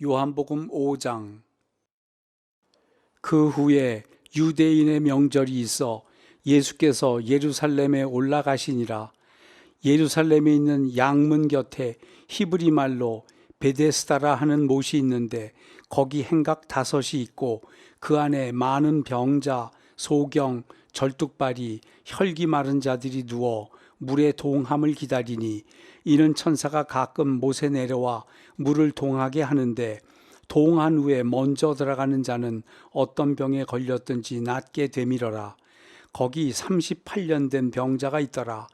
요한복음 5장. 그 후에 유대인의 명절이 있어 예수께서 예루살렘에 올라가시니라. 예루살렘에 있는 양문 곁에 히브리 말로 베데스다라 하는 못이 있는데 거기 행각 다섯이 있고 그 안에 많은 병자, 소경, 절뚝발이 혈기 마른 자들이 누워 물의 동함을 기다리니 이는 천사가 가끔 못에 내려와 물을 동하게 하는데 동한 후에 먼저 들어가는 자는 어떤 병에 걸렸든지 낫게 되밀어라. 거기 38년 된 병자가 있더라.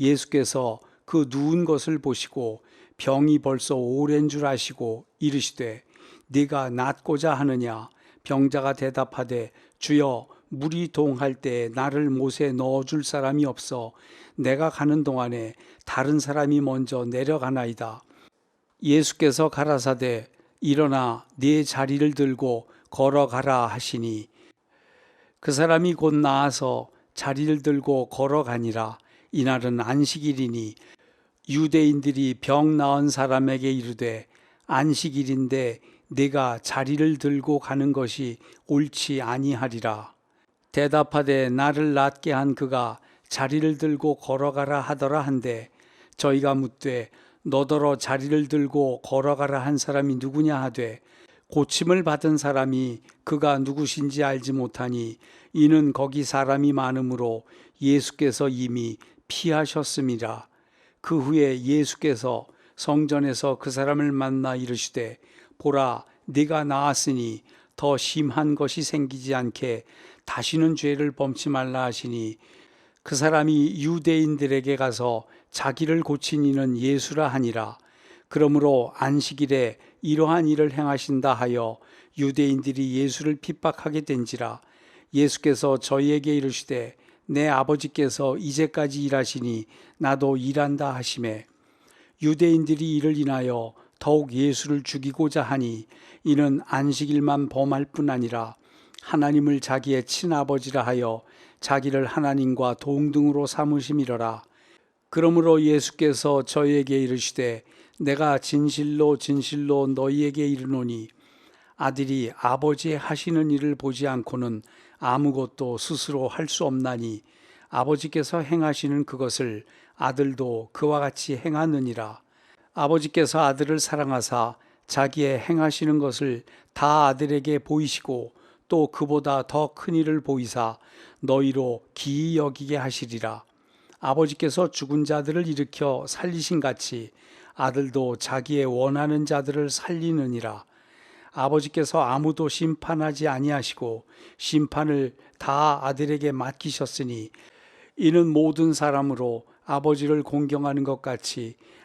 예수께서 그 누운 것을 보시고 병이 벌써 오랜 줄 아시고 이르시되 네가 낫고자 하느냐 병자가 대답하되 주여 물이 동할 때 나를 못에 넣어줄 사람이 없어 내가 가는 동안에 다른 사람이 먼저 내려가나이다. 예수께서 가라사대 일어나 네 자리를 들고 걸어가라 하시니 그 사람이 곧 나아서 자리를 들고 걸어가니라 이날은 안식일이니 유대인들이 병 나은 사람에게 이르되 안식일인데 네가 자리를 들고 가는 것이 옳지 아니하리라 대답하되 나를 낫게 한 그가 자리를 들고 걸어가라 하더라 한데 저희가 묻되 너더러 자리를 들고 걸어가라 한 사람이 누구냐 하되 고침을 받은 사람이 그가 누구신지 알지 못하니 이는 거기 사람이 많으므로 예수께서 이미 피하셨음이라. 그 후에 예수께서 성전에서 그 사람을 만나 이르시되 보라 네가 나았으니 더 심한 것이 생기지 않게 다시는 죄를 범치 말라 하시니 그 사람이 유대인들에게 가서 자기를 고친 이는 예수라 하니라. 그러므로 안식일에 이러한 일을 행하신다 하여 유대인들이 예수를 핍박하게 된지라. 예수께서 저희에게 이르시되 내 아버지께서 이제까지 일하시니 나도 일한다 하심에 유대인들이 이를 인하여 더욱 예수를 죽이고자 하니 이는 안식일만 범할 뿐 아니라 하나님을 자기의 친아버지라 하여 자기를 하나님과 동등으로 삼으심이러라. 그러므로 예수께서 저희에게 이르시되 내가 진실로 진실로 너희에게 이르노니 아들이 아버지의 하시는 일을 보지 않고는 아무것도 스스로 할 수 없나니 아버지께서 행하시는 그것을 아들도 그와 같이 행하느니라. 아버지께서 아들을 사랑하사 자기의 행하시는 것을 다 아들에게 보이시고 또 그보다 더 큰 일을 보이사 너희로 기이 여기게 하시리라. 아버지께서 죽은 자들을 일으켜 살리신 같이 아들도 자기의 원하는 자들을 살리느니라. 아버지께서 아무도 심판하지 아니하시고 심판을 다 아들에게 맡기셨으니 이는 모든 사람으로 아버지를 공경하는 것 같이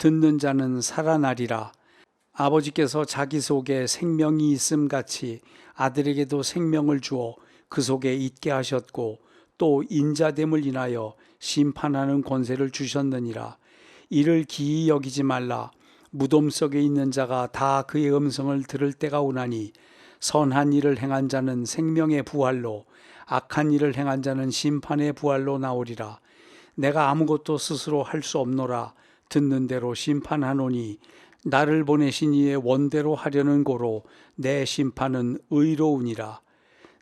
듣는 자는 살아나리라. 아버지께서 자기 속에 생명이 있음 같이 아들에게도 생명을 주어 그 속에 있게 하셨고 또 인자됨을 인하여 심판하는 권세를 주셨느니라. 이를 기이 여기지 말라. 무덤 속에 있는 자가 다 그의 음성을 들을 때가 오나니 선한 일을 행한 자는 생명의 부활로 악한 일을 행한 자는 심판의 부활로 나오리라. 내가 아무것도 스스로 할 수 없노라. 듣는 대로 심판하노니 나를 보내신 이의 원대로 하려는 고로 내 심판은 의로우니라.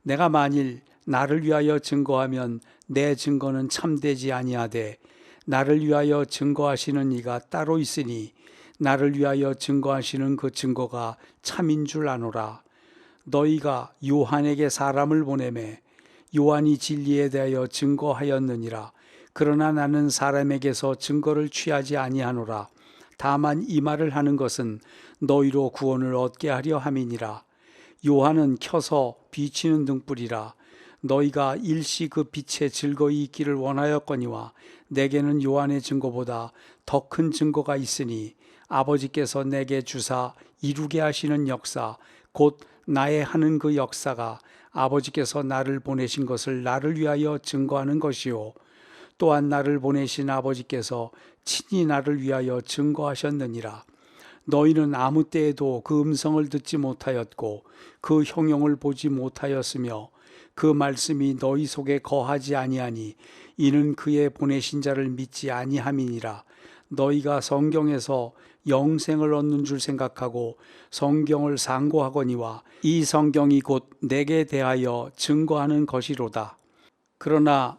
내가 만일 나를 위하여 증거하면 내 증거는 참되지 아니하되 나를 위하여 증거하시는 이가 따로 있으니 나를 위하여 증거하시는 그 증거가 참인 줄 아노라. 너희가 요한에게 사람을 보내매 요한이 진리에 대하여 증거하였느니라. 그러나 나는 사람에게서 증거를 취하지 아니하노라. 다만 이 말을 하는 것은 너희로 구원을 얻게 하려 함이니라. 요한은 켜서 비치는 등불이라. 너희가 일시 그 빛에 즐거이 있기를 원하였거니와 내게는 요한의 증거보다 더 큰 증거가 있으니 아버지께서 내게 주사 이루게 하시는 역사 곧 나의 하는 그 역사가 아버지께서 나를 보내신 것을 나를 위하여 증거하는 것이요 또한 나를 보내신 아버지께서 친히 나를 위하여 증거하셨느니라. 너희는 아무 때에도 그 음성을 듣지 못하였고 그 형용을 보지 못하였으며 그 말씀이 너희 속에 거하지 아니하니 이는 그의 보내신 자를 믿지 아니함이니라. 너희가 성경에서 영생을 얻는 줄 생각하고 성경을 상고하거니와 이 성경이 곧 내게 대하여 증거하는 것이로다. 그러나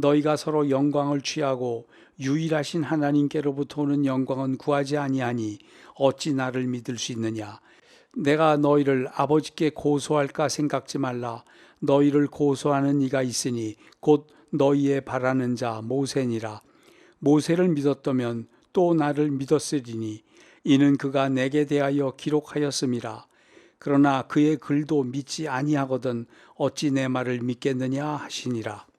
너희가 서로 영광을 취하고 유일하신 하나님께로부터 오는 영광은 구하지 아니하니 어찌 나를 믿을 수 있느냐? 내가 너희를 아버지께 고소할까 생각지 말라. 너희를 고소하는 이가 있으니 곧 너희의 바라는 자 모세니라. 모세를 믿었다면 또 나를 믿었으리니 이는 그가 내게 대하여 기록하였음이라. 그러나 그의 글도 믿지 아니하거든 어찌 내 말을 믿겠느냐 하시니라